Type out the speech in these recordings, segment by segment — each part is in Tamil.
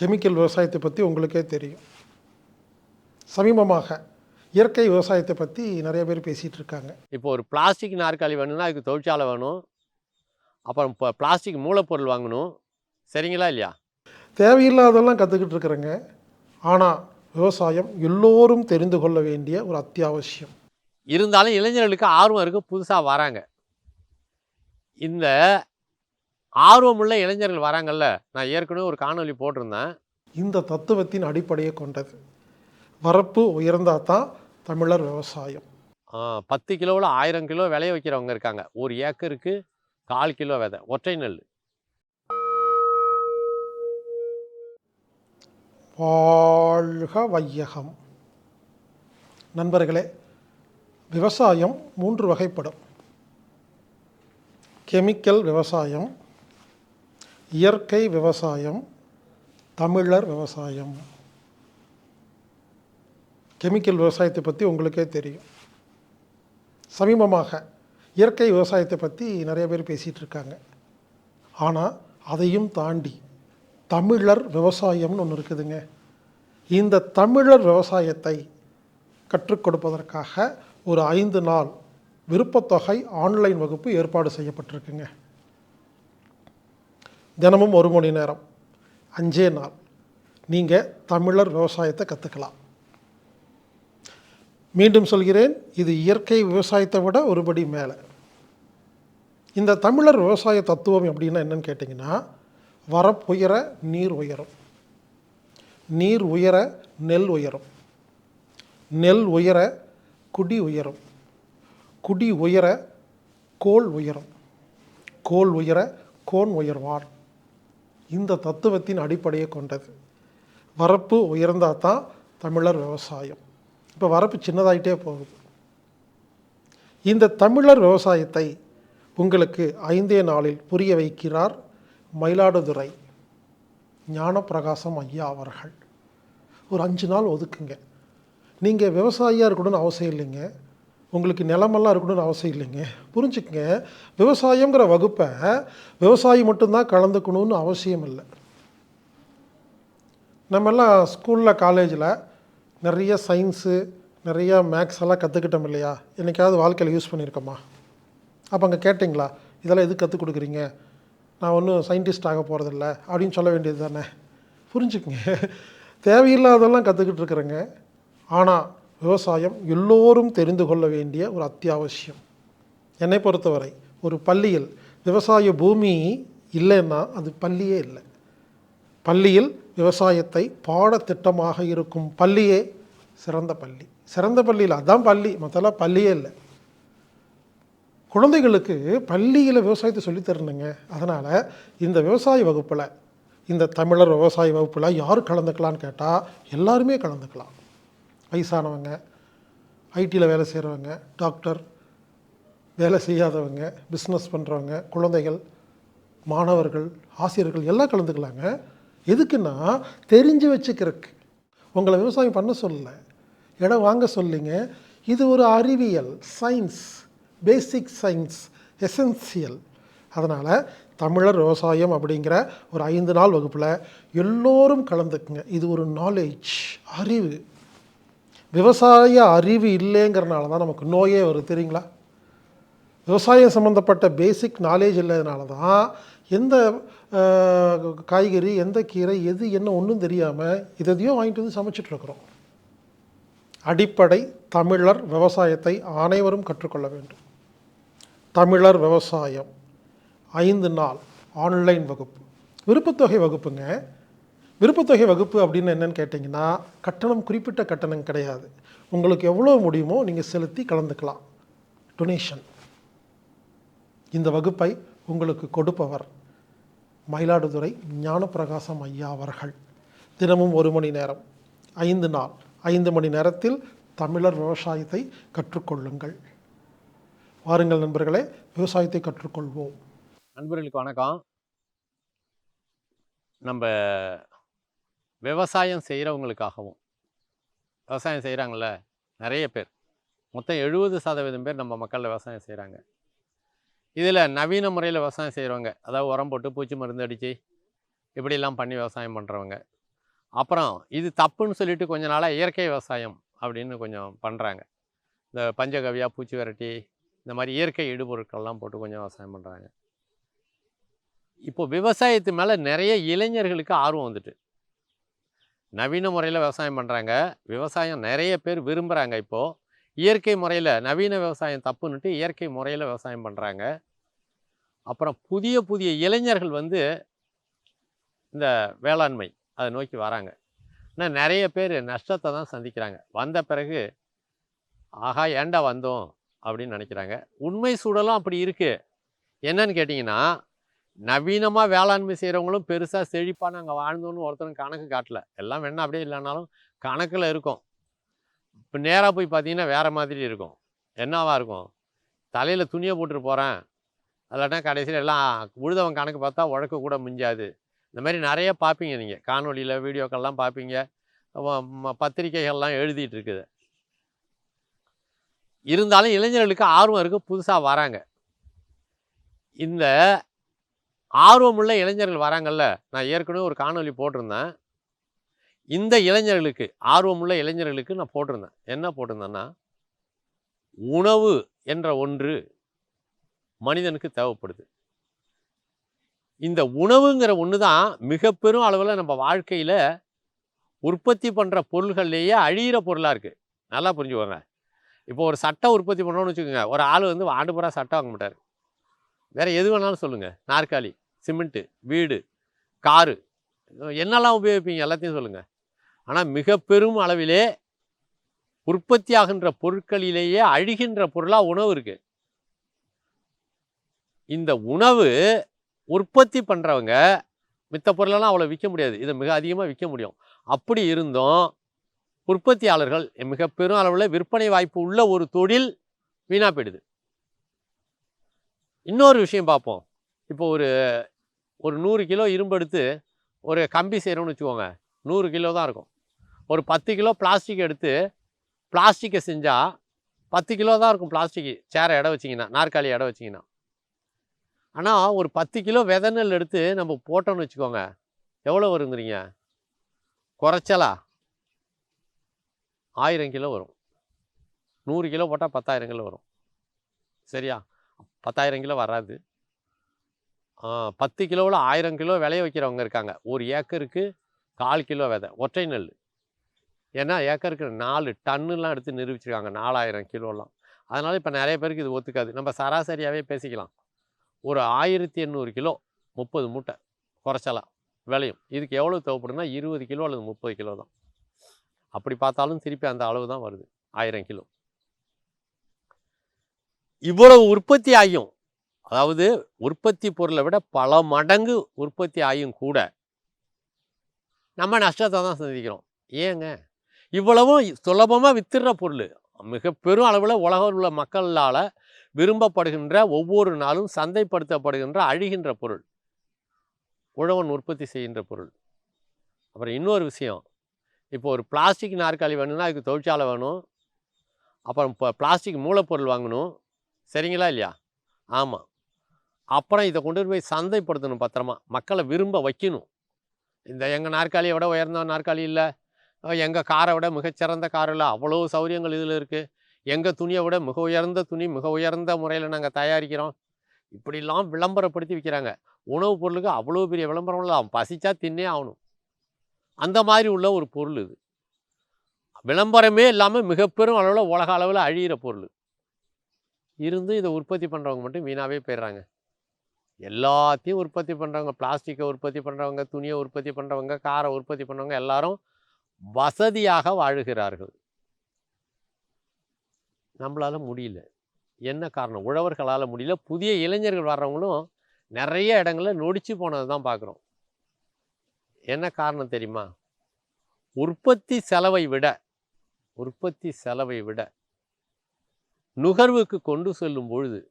கெமிக்கல் விவசாயத்தை பற்றி உங்களுக்கே தெரியும். சமீபமாக இயற்கை விவசாயத்தை பற்றி நிறைய பேர் பேசிகிட்டு இருக்காங்க. இப்போ ஒரு பிளாஸ்டிக் நாற்காலி வேணும்னா அதுக்கு தொழிற்சாலை வேணும். அப்புறம் இப்போ பிளாஸ்டிக் மூலப்பொருள் வாங்கணும். சரிங்களா இல்லையா? தேவையில்லாதெல்லாம் கற்றுக்கிட்டு இருக்கிறேங்க. ஆனால் விவசாயம் எல்லோரும் தெரிந்து கொள்ள வேண்டிய ஒரு அத்தியாவசியம். இருந்தாலும் இளைஞர்களுக்கு ஆர்வம் இருக்குது புதுசாக வராங்க. இந்த ஆர்வமுள்ள இளைஞர்கள் வராங்கல்ல. நான் ஏற்கனவே ஒரு காணொளி போட்டிருந்தேன். இந்த தத்துவத்தின் அடிப்படையை கொண்டது. வரப்பு உயர்ந்தால் தான் தமிழர் விவசாயம். பத்து கிலோவில் ஆயிரம் கிலோ விளைய வைக்கிறவங்க இருக்காங்க. ஒரு ஏக்கருக்கு கால் கிலோ விதை ஒற்றை நெல். வாழ்க வையகம். நண்பர்களே விவசாயம் மூன்று வகைப்படும். கெமிக்கல் விவசாயம் இயற்கை விவசாயம் தமிழர் விவசாயம். கெமிக்கல் விவசாயத்தை பற்றி உங்களுக்கே தெரியும். சமீபமாக இயற்கை விவசாயத்தை பற்றி நிறைய பேர் பேசிகிட்டு இருக்காங்க. ஆனால் அதையும் தாண்டி தமிழர் விவசாயம்னு ஒன்று இருக்குதுங்க. இந்த தமிழர் விவசாயத்தை கற்றுக் கொடுப்பதற்காக ஒரு ஐந்து நாள் விருப்பத்தொகை ஆன்லைன் வகுப்பு ஏற்பாடு செய்யப்பட்டிருக்குங்க. தினமும் ஒரு மணி நேரம் அஞ்சே நாள். நீங்கள் தமிழர் விவசாயத்தை கற்றுக்கலாம் மீண்டும் சொல்கிறேன் இது இயற்கை விவசாயத்தை விட ஒருபடி மேலே. இந்த தமிழர் விவசாய தத்துவம் அப்படின்னா என்னன்னு கேட்டிங்கன்னா வரப்புயர நீர் உயரும். நீர் உயர நெல் உயரும். நெல் உயர குடி உயரும். குடி உயர கோல் உயரும். கோல் உயர கோன் உயர்வான். இந்த தத்துவத்தின் அடிப்படையை கொண்டது. வரப்பு உயர்ந்தால் தான் தமிழர் விவசாயம். இப்போ வரப்பு சின்னதாயிட்டே போகுது. இந்த தமிழர் விவசாயத்தை உங்களுக்கு ஐந்தே நாளில் புரிய வைக்கிறார் மயிலாடுதுறை ஞானப்பிரகாசம் ஐயா அவர்கள். ஒரு அஞ்சு நாள் ஒதுக்குங்க. நீங்கள் விவசாயியாக இருக்கணும்னு அவசியம் இல்லைங்க. உங்களுக்கு நிலமெல்லாம் இருக்கணும்னு அவசியம் இல்லைங்க. புரிஞ்சுக்கங்க. விவசாயங்கிற வகுப்பை விவசாயி மட்டும்தான் கலந்துக்கணும்னு அவசியம் இல்லை. நம்மெல்லாம் ஸ்கூலில் காலேஜில் நிறைய சயின்ஸு நிறைய மேக்ஸ் எல்லாம் கற்றுக்கிட்டோம் இல்லையா? என்னைக்காவது வாழ்க்கையில் யூஸ் பண்ணியிருக்கோமா? அப்போ அங்கே கேட்டிங்களா? இதெல்லாம் எதுக்கு கற்றுக் கொடுக்குறீங்க? நான் ஒன்றும் சயின்டிஸ்ட் ஆக போகிறதில்ல அப்படின்னு சொல்ல வேண்டியது தானே. புரிஞ்சுக்குங்க. தேவையில்லாதெல்லாம் கற்றுக்கிட்டு இருக்கிறேங்க. ஆனால் விவசாயம் எல்லோரும் தெரிந்து கொள்ள வேண்டிய ஒரு அத்தியாவசியம். என்னை பொறுத்தவரை ஒரு பள்ளியில் விவசாய பூமி இல்லைன்னா அது பள்ளியே இல்லை. பள்ளியில் விவசாயத்தை பாடத்திட்டமாக இருக்கும் பள்ளியே சிறந்த பள்ளி. சிறந்த பள்ளியில் அதான் பள்ளி மற்றெல்லாம் பள்ளியே இல்லை. குழந்தைகளுக்கு பள்ளியில் விவசாயத்தை சொல்லித் தரணுங்க. அதனால் இந்த விவசாய வகுப்பில் இந்த தமிழர் விவசாய வகுப்பில் யார் கலந்துக்கலான்னு கேட்டால் எல்லாருமே கலந்துக்கலாம். வயசானவங்க ஐடியில் வேலை செய்கிறவங்க டாக்டர் வேலை செய்யாதவங்க பிஸ்னஸ் பண்ணுறவங்க குழந்தைகள் மாணவர்கள் ஆசிரியர்கள் எல்லாம் கலந்துக்கலாங்க. எதுக்குன்னா தெரிஞ்சு வச்சுக்கிறதுக்கு. உங்களை விவசாயம் பண்ண சொல்லலை. இடம் வாங்க சொல்லிங்க. இது ஒரு அறிவியல் சயின்ஸ் பேசிக் சயின்ஸ் எசென்சியல் அதனால் தமிழர் விவசாயம் அப்படிங்கிற ஒரு ஐந்து நாள் வகுப்பில் எல்லோரும் கலந்துக்குங்க. இது ஒரு நாலேஜ் அறிவு. விவசாய அறிவு இல்லைங்கிறனால தான் நமக்கு நோயே வருது தெரியுங்களா? விவசாயம் சம்மந்தப்பட்ட பேசிக் நாலேஜ் இல்லாதனால தான் எந்த காய்கறி எந்த கீரை எது என்ன ஒன்றும் தெரியாமல் இதையோ வாங்கிட்டு வந்து சமைச்சிட்ருக்குறோம் அடிப்படை தமிழர் விவசாயத்தை அனைவரும் கற்றுக்கொள்ள வேண்டும். தமிழர் விவசாயம் ஐந்து நாள் ஆன்லைன் வகுப்பு. விருப்பத்தொகை வகுப்புங்க. விருப்பத்தொகை வகுப்பு அப்படின்னு என்னன்னு கேட்டிங்கன்னா கட்டணம் குறிப்பிட்ட கட்டணம் கிடையாது. உங்களுக்கு எவ்வளோ முடியுமோ நீங்கள் செலுத்தி கலந்துக்கலாம். டொனேஷன் இந்த வகுப்பை உங்களுக்கு கொடுப்பவர் மயிலாடுதுறை ஞானப்பிரகாசம் ஐயா அவர்கள். தினமும் ஒரு மணி நேரம் ஐந்து நாள் ஐந்து மணி நேரத்தில் தமிழர் விவசாயத்தை கற்றுக்கொள்ளுங்கள். வாருங்கள் நண்பர்களே விவசாயத்தை கற்றுக்கொள்வோம். நண்பர்களுக்கு வணக்கம். நம்ம விவசாயம் செய்கிறவங்களுக்காகவும் விவசாயம் செய்கிறாங்கல்ல நிறைய பேர். மொத்தம் எழுபது சதவீதம் பேர் நம்ம மக்களில் விவசாயம் செய்கிறாங்க இதில் நவீன முறையில் விவசாயம் செய்கிறவங்க அதாவது உரம் போட்டு பூச்சி மருந்து அடித்து இப்படிலாம் பண்ணி விவசாயம் பண்ணுறவங்க அப்புறம் இது தப்புன்னு சொல்லிட்டு கொஞ்ச நாளாக இயற்கை விவசாயம் அப்படின்னு கொஞ்சம் பண்ணுறாங்க இந்த பஞ்சகவியா பூச்சி விரட்டி இந்த மாதிரி இயற்கை இடுபொருட்கள்லாம் போட்டு கொஞ்சம் விவசாயம் பண்ணுறாங்க இப்போ விவசாயத்து மேலே நிறைய இளைஞர்களுக்கு ஆர்வம் வந்துட்டு நவீன முறையில் விவசாயம் பண்ணுறாங்க விவசாயம் நிறைய பேர் விரும்புகிறாங்க இப்போது இயற்கை முறையில் நவீன விவசாயம் தப்புன்னுட்டு இயற்கை முறையில் விவசாயம் பண்ணுறாங்க அப்புறம் புதிய புதிய இளைஞர்கள் வந்து இந்த வேளாண்மை அதை நோக்கி வராங்க. ஆனால் நிறைய பேர் நஷ்டத்தை தான் சந்திக்கிறாங்க. வந்த பிறகு ஆஹா ஏண்டா வந்தோம்? அப்படின்னு நினைக்கிறாங்க. உண்மை சூழலும் அப்படி இருக்குது என்னன்னு கேட்டிங்கன்னா நவீனமாக வேளாண்மை செய்கிறவங்களும் பெருசாக செழிப்பாக நாங்கள் வாழ்ந்தோன்னு ஒருத்தரும் கணக்கு காட்டல. எல்லாம் வேணா அப்படியே இல்லைனாலும் கணக்கில் இருக்கும். இப்போ நேராக போய் பார்த்தீங்கன்னா வேறு மாதிரி இருக்கும். என்னவாக இருக்கும்? தலையில் துணியை போட்டுட்டு போகிறேன் அதெல்லாம் கடைசியில் எல்லாம் உழுதவன் கணக்கு பார்த்தா உழக்க கூட மிஞ்சாது. இந்த மாதிரி நிறைய பார்ப்பீங்க நீங்கள் காணொலியில் வீடியோக்கள்லாம் பார்ப்பீங்க ம- பத்திரிக்கைகள்லாம் எழுதிட்டு இருக்குது. இருந்தாலும் இளைஞர்களுக்கு ஆர்வம் இருக்குது புதுசாக வராங்க. இந்த ஆர்வமுள்ள இளைஞர்கள் வராங்கல்ல. நான் ஏற்கனவே ஒரு காணொலி போட்டிருந்தேன். இந்த இளைஞர்களுக்கு ஆர்வமுள்ள இளைஞர்களுக்கு நான் போட்டிருந்தேன். என்ன போட்டிருந்தேன்னா உணவு என்ற ஒன்று மனிதனுக்கு தேவைப்படுது. இந்த உணவுங்கிற ஒன்று தான் மிக பெரும் அளவில் நம்ம வாழ்க்கையில் உற்பத்தி பண்ணுற பொருள்கள்லேயே அழியிற பொருளாக இருக்குது நல்லா புரிஞ்சுக்கோங்க. இப்போ ஒரு சட்டை உற்பத்தி பண்ணோன்னு வச்சுக்கோங்க. ஒரு ஆள் வந்து ஆண்டு பூரா சட்டை வாங்க மாட்டார். வேறு எது வேணாலும் சொல்லுங்கள் நாற்காலி சிமெண்ட்டு வீடு காரு. என்னெல்லாம் உபயோகிப்பீங்க எல்லாத்தையும் சொல்லுங்கள் ஆனால் மிக பெரும் அளவிலே உற்பத்தி ஆகின்ற பொருட்களிலேயே அழிகின்ற பொருளாக உணவு இருக்குது இந்த உணவு உற்பத்தி பண்ணுறவங்க மித்த பொருளெல்லாம் அவ்வளோ விற்க முடியாது. இதை மிக அதிகமாக விற்க முடியும். அப்படி இருந்தும் உற்பத்தியாளர்கள் மிக பெரும் அளவில் விற்பனை வாய்ப்பு உள்ள ஒரு தொழில் வீணாக போயிடுது. இன்னொரு விஷயம் பார்ப்போம். இப்போ ஒரு ஒரு நூறு கிலோ இரும்பு எடுத்து ஒரு கம்பி செய்கிறோம்னு வச்சுக்கோங்க. நூறு கிலோ தான் இருக்கும். ஒரு பத்து கிலோ பிளாஸ்டிக் எடுத்து பிளாஸ்டிக்கை செஞ்சால் பத்து கிலோ தான் இருக்கும் பிளாஸ்டிக்கு. சேரை இடம் வச்சிங்கன்னா நாற்காலி இடம் வச்சிங்கன்னா. ஆனால் ஒரு பத்து கிலோ விதை நெல் எடுத்து நம்ம போட்டோம்னு வச்சுக்கோங்க. எவ்வளோ வருங்கிறீங்க? குறைச்சலா? ஆயிரம் கிலோ வரும். நூறு கிலோ போட்டால் பத்தாயிரம் கிலோ வரும். சரியா? பத்தாயிரம் கிலோ வராது. பத்து கிலோவில் ஆயிரம் கிலோ விளைய வைக்கிறவங்க இருக்காங்க. ஒரு ஏக்கருக்கு கால் கிலோ விதை ஒற்றை நெல். ஏன்னா ஏக்கருக்கு நாலு டன்னுலாம் எடுத்து நிரூபிச்சிருக்காங்க நாலாயிரம் கிலோலாம். அதனால் இப்போ நிறைய பேருக்கு இது ஒத்துக்காது. நம்ம சராசரியாகவே பேசிக்கலாம். ஒரு ஆயிரத்தி எண்ணூறு கிலோ முப்பது மூட்டை குறைச்சலாம் விளையும். இதுக்கு எவ்வளோ தேவைப்படும்னா இருபது கிலோ அல்லது முப்பது கிலோ தான். அப்படி பார்த்தாலும் திருப்பி அந்த அளவு தான் வருது ஆயிரம் கிலோ. இவ்வளவு உற்பத்தி ஆகியும். அதாவது உற்பத்தி பொருளை விட பல மடங்கு உற்பத்தி ஆகியும் கூட நம்ம நஷ்டத்தை தான் சந்திக்கிறோம். ஏங்க? இவ்வளவும் சுலபமாக வித்துடுற பொருள். மிக பெரும் அளவில் உலகில் உள்ள மக்களால் விரும்பப்படுகின்ற ஒவ்வொரு நாளும் சந்தைப்படுத்தப்படுகின்ற அழிகின்ற பொருள். உழவன் உற்பத்தி செய்கின்ற பொருள். அப்புறம் இன்னொரு விஷயம். இப்போ ஒரு பிளாஸ்டிக் நாற்காலி வேணும்னா அதுக்கு தொழிற்சாலை வேணும். அப்புறம் இப்போ பிளாஸ்டிக் மூலப்பொருள் வாங்கணும். சரிங்களா இல்லையா? ஆமாம் அப்புறம் இதை கொண்டு போய் சந்தைப்படுத்தணும் பத்திரமா. மக்களை விரும்ப வைக்கணும். இந்த எங்கள் நாற்காலியை விட உயர்ந்த நாற்காலி இல்லை. எங்கள் காரை விட மிகச்சிறந்த கார் இல்லை. அவ்வளோ சௌகரியங்கள் இதில் இருக்குது எங்கள் துணியை விட மிக உயர்ந்த துணி மிக உயர்ந்த முறையில் நாங்கள் தயாரிக்கிறோம். இப்படிலாம் விளம்பரப்படுத்தி விற்கிறாங்க உணவுப் பொருளுக்கு அவ்வளோ பெரிய விளம்பரம் இல்லை. அவன் பசிச்சா தின்னே ஆகணும். அந்த மாதிரி உள்ள ஒரு பொருள் இது. விளம்பரமே இல்லாமல் மிக பெரும் அளவில் உலக அளவில் அழியிற பொருள். இருந்து இதை உற்பத்தி பண்ணுறவங்க மட்டும் வீணாகவே போயிடுறாங்க. எல்லாத்தையும் உற்பத்தி பண்ணுறவங்க பிளாஸ்டிக்கை உற்பத்தி பண்ணுறவங்க துணியை உற்பத்தி பண்ணுறவங்க காரை உற்பத்தி பண்ணுறவங்க எல்லாரும் வசதியாக வாழுகிறார்கள். நம்மளால முடியல. என்ன காரணம்? உழவர்களால் முடியல. புதிய இளைஞர்கள் வர்றவங்களும் நிறைய இடங்களில் நொடிச்சு போனது தான் பார்க்குறோம் என்ன காரணம் தெரியுமா? உற்பத்தி செலவை விட உற்பத்தி செலவை விட நுகர்வுக்கு கொண்டு செல்லும் பொழுது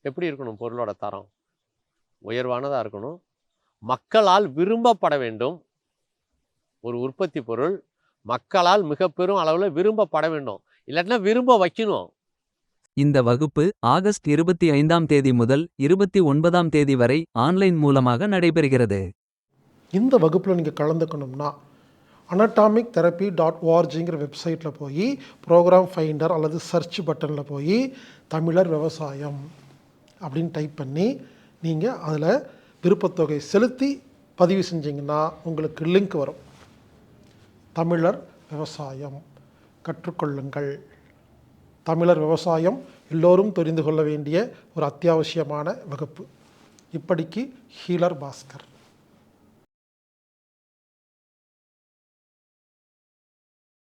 எப்படி இருக்கணும் பொருளோட தரம்? உயர்வானதாக இருக்கணும். மக்களால் விரும்பப்பட வேண்டும். ஒரு உற்பத்தி பொருள் மக்களால் மிக பெரும் அளவில் விரும்பப்பட வேண்டும். இல்லாட்டினா விரும்ப வைக்கணும். இந்த வகுப்பு ஆகஸ்ட் இருபத்தி ஐந்தாம் தேதி முதல் இருபத்தி ஒன்பதாம் தேதி வரை ஆன்லைன் மூலமாக நடைபெறுகிறது. இந்த வகுப்பில் நீங்கள் கலந்துக்கணும்னா அனட்டாமிக் தெரப்பி டாட் ஓஆர்ஜிங்கிற வெப்சைட்டில் போய் ப்ரோக்ராம் ஃபைண்டர் அல்லது சர்ச் பட்டனில் போய் தமிழர் விவசாயம் அப்படின்னு டைப் பண்ணி நீங்கள் அதில் விருப்பத்தொகை செலுத்தி பதிவு செஞ்சீங்கன்னா உங்களுக்கு லிங்க் வரும். தமிழர் விவசாயம் கற்றுக்கொள்ளுங்கள். தமிழர் விவசாயம் எல்லோரும் தெரிந்து கொள்ள வேண்டிய ஒரு அத்தியாவசியமான வகுப்பு. இப்படிக்கு ஹீலர் பாஸ்கர்.